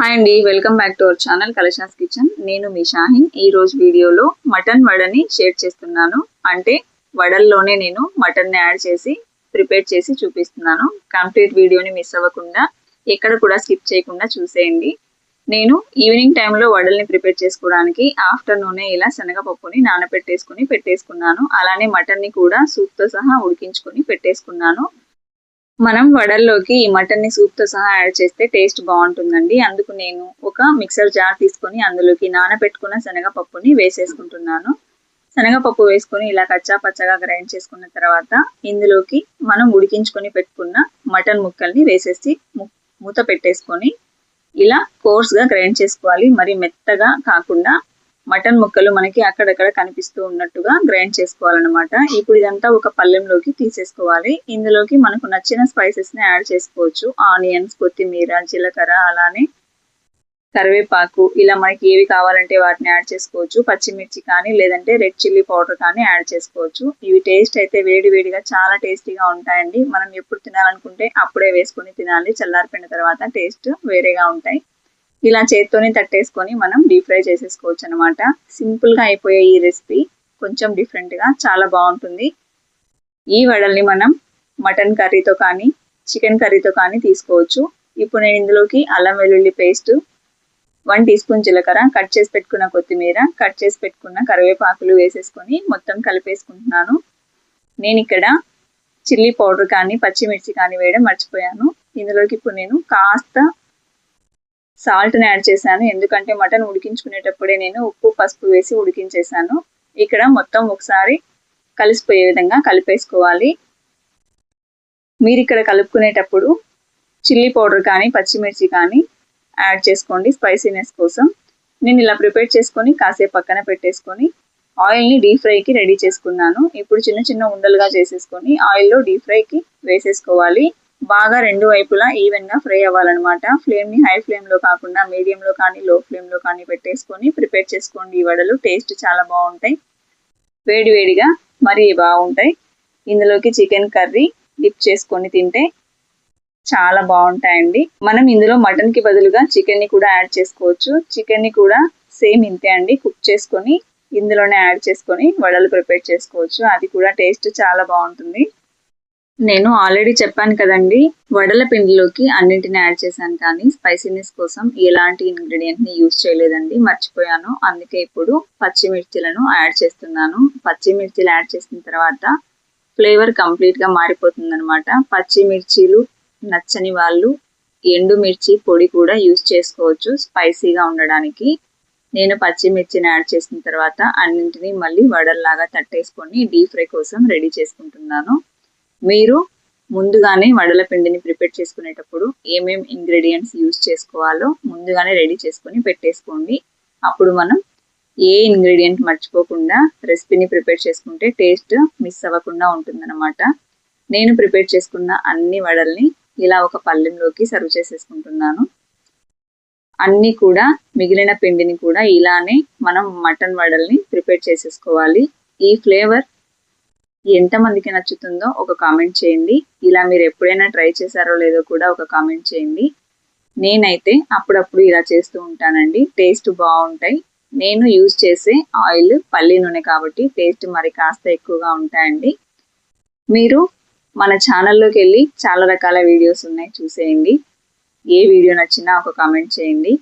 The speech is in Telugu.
హాయ్ అండి welcome back to our channel Kalasha's kitchen నేను మీ షాహిన్. ఈ రోజు వీడియోలో మటన్ వడని షేర్ చేస్తున్నాను. అంటే వడల్లోనే నేను మటన్ని యాడ్ చేసి ప్రిపేర్ చేసి చూపిస్తున్నాను. కంప్లీట్ వీడియోని మిస్ అవ్వకుండా ఎక్కడ కూడా స్కిప్ చేయకుండా చూసేయండి. నేను ఈవినింగ్ టైంలో వడల్ని ప్రిపేర్ చేసుకోవడానికి ఆఫ్టర్నూనే ఇలా శనగపప్పుని నానబెట్టేసుకుని పెట్టేసుకున్నాను. అలానే మటన్ని కూడా సూప్తో సహా ఉడికించుకొని పెట్టేసుకున్నాను. మనం వడల్లోకి ఈ మటన్ని సూప్తో సహా యాడ్ చేస్తే టేస్ట్ బాగుంటుందండి. అందుకు నేను ఒక మిక్సర్ జార్ తీసుకొని అందులోకి నానబెట్టుకున్న శనగపప్పుని వేసేసుకుంటున్నాను. శనగపప్పు వేసుకొని ఇలా కచ్చా పచ్చగా గ్రైండ్ చేసుకున్న తర్వాత ఇందులోకి మనం ఉడికించుకొని పెట్టుకున్న మటన్ ముక్కల్ని వేసేసి మూత పెట్టేసుకొని ఇలా కోర్స్గా గ్రైండ్ చేసుకోవాలి. మరి మెత్తగా కాకుండా మటన్ ముక్కలు మనకి అక్కడక్కడ కనిపిస్తూ ఉన్నట్టుగా గ్రైండ్ చేసుకోవాలన్నమాట. ఇప్పుడు ఇదంతా ఒక పల్లెంలోకి తీసేసుకోవాలి. ఇందులోకి మనకు నచ్చిన స్పైసెస్ని యాడ్ చేసుకోవచ్చు. ఆనియన్స్ కొత్తిమీర జీలకర్ర అలానే కరివేపాకు ఇలా మనకి ఏవి కావాలంటే వాటిని యాడ్ చేసుకోవచ్చు. పచ్చిమిర్చి కానీ లేదంటే రెడ్ చిల్లీ పౌడర్ కానీ యాడ్ చేసుకోవచ్చు. ఇవి టేస్ట్ అయితే వేడి వేడిగా చాలా టేస్టీగా ఉంటాయండి. మనం ఎప్పుడు తినాలనుకుంటే అప్పుడే వేసుకొని తినాలి. చల్లారిపోయిన తర్వాత టేస్ట్ వేరేగా ఉంటాయి. ఇలా చేత్తోనే తట్టేసుకొని మనం డీప్ ఫ్రై చేసేసుకోవచ్చు అనమాట సింపుల్గా అయిపోయే ఈ రెసిపీ కొంచెం డిఫరెంట్గా చాలా బాగుంటుంది. ఈ వడల్ని మనం మటన్ కర్రీతో కానీ చికెన్ కర్రీతో కానీ తీసుకోవచ్చు. ఇప్పుడు నేను ఇందులోకి అల్లం వెల్లుల్లి పేస్ట్ వన్ టీ స్పూన్ జీలకర్ర కట్ చేసి పెట్టుకున్న కొత్తిమీర కట్ చేసి పెట్టుకున్న కరివేపాకులు వేసేసుకొని మొత్తం కలిపేసుకుంటున్నాను. నేను ఇక్కడ చిల్లీ పౌడర్ కానీ పచ్చిమిర్చి కానీ వేయడం మర్చిపోయాను. ఇందులోకి ఇప్పుడు నేను కాస్త సాల్ట్ని యాడ్ చేశాను. ఎందుకంటే మటన్ ఉడికించుకునేటప్పుడే నేను ఉప్పు పసుపు వేసి ఉడికించేసాను ఇక్కడ మొత్తం ఒకసారి కలిసిపోయే విధంగా కలిపేసుకోవాలి. మీరు ఇక్కడ కలుపుకునేటప్పుడు చిల్లీ పౌడర్ కానీ పచ్చిమిర్చి కానీ యాడ్ చేసుకోండి స్పైసీనెస్ కోసం. నేను ఇలా ప్రిపేర్ చేసుకొని కాసేపు పక్కన పెట్టేసుకొని ఆయిల్ని డీప్ ఫ్రైకి రెడీ చేసుకున్నాను. ఇప్పుడు చిన్న చిన్న ఉండలుగా చేసేసుకొని ఆయిల్లో డీప్ ఫ్రైకి వేసేసుకోవాలి. బాగా రెండు వైపులా ఈవెన్గా ఫ్రై అవ్వాలన్నమాట. ఫ్లేమ్ని హై ఫ్లేమ్లో కాకుండా మీడియం లో కానీ లో ఫ్లేమ్లో కానీ పెట్టేసుకొని ప్రిపేర్ చేసుకోండి. ఈ వడలు టేస్ట్ చాలా బాగుంటాయి. వేడి వేడిగా మరీ బాగుంటాయి. ఇందులోకి చికెన్ కర్రీ డిప్ చేసుకొని తింటే చాలా బాగుంటాయండి. మనం ఇందులో మటన్కి బదులుగా చికెన్ని కూడా యాడ్ చేసుకోవచ్చు. చికెన్ని కూడా సేమ్ ఇంతే అండి. కుక్ చేసుకొని ఇందులోనే యాడ్ చేసుకొని వడలు ప్రిపేర్ చేసుకోవచ్చు. అది కూడా టేస్ట్ చాలా బాగుంటుంది. నేను ఆల్రెడీ చెప్పాను కదండి వడల పిండిలోకి అన్నింటిని యాడ్ చేశాను కానీ స్పైసీనెస్ కోసం ఎలాంటి ఇంగ్రీడియంట్ని యూజ్ చేయలేదండి మర్చిపోయాను. అందుకే ఇప్పుడు పచ్చిమిర్చిలను యాడ్ చేస్తున్నాను. పచ్చిమిర్చిలు యాడ్ చేసిన తర్వాత ఫ్లేవర్ కంప్లీట్గా మారిపోతుందనమాట మారిపోతుంది అనమాట పచ్చిమిర్చీలు నచ్చని వాళ్ళు ఎండుమిర్చి పొడి కూడా యూజ్ చేసుకోవచ్చు స్పైసీగా ఉండడానికి. నేను పచ్చిమిర్చిని యాడ్ చేసిన తర్వాత అన్నింటినీ మళ్ళీ వడల్లాగా తట్టేసుకొని డీప్ ఫ్రై కోసం రెడీ చేసుకుంటున్నాను. మీరు ముందుగానే వడల పిండిని ప్రిపేర్ చేసుకునేటప్పుడు ఏమేమి ఇంగ్రీడియంట్స్ యూజ్ చేసుకోవాలో ముందుగానే రెడీ చేసుకొని పెట్టేసుకోండి. అప్పుడు మనం ఏ ఇంగ్రీడియంట్ మర్చిపోకుండా రెసిపీని ప్రిపేర్ చేసుకుంటే టేస్ట్ మిస్ అవ్వకుండా ఉంటుందన్నమాట. నేను ప్రిపేర్ చేసుకున్న అన్ని వడల్ని ఇలా ఒక పళ్ళెంలోకి సర్వ్ చేసేసుకుంటున్నాను. అన్నీ కూడా మిగిలిన పిండిని కూడా ఇలానే మనం మటన్ వడల్ని ప్రిపేర్ చేసేసుకోవాలి. ఈ ఫ్లేవర్ ఎంతమందికి నచ్చుతుందో ఒక కామెంట్ చేయండి. ఇలా మీరు ఎప్పుడైనా ట్రై చేశారో లేదో కూడా ఒక కామెంట్ చేయండి. నేనైతే అప్పుడప్పుడు ఇలా చేస్తూ ఉంటానండి. టేస్ట్ బాగుంటాయి. నేను యూజ్ చేసే ఆయిల్ పల్లి నూనె కాబట్టి టేస్ట్ మరి కాస్త ఎక్కువగా ఉంటాయండి. మీరు మన ఛానల్లోకి వెళ్ళి చాలా రకాల వీడియోస్ ఉన్నాయి చూసేయండి. ఏ వీడియో నచ్చినా ఒక కామెంట్ చేయండి.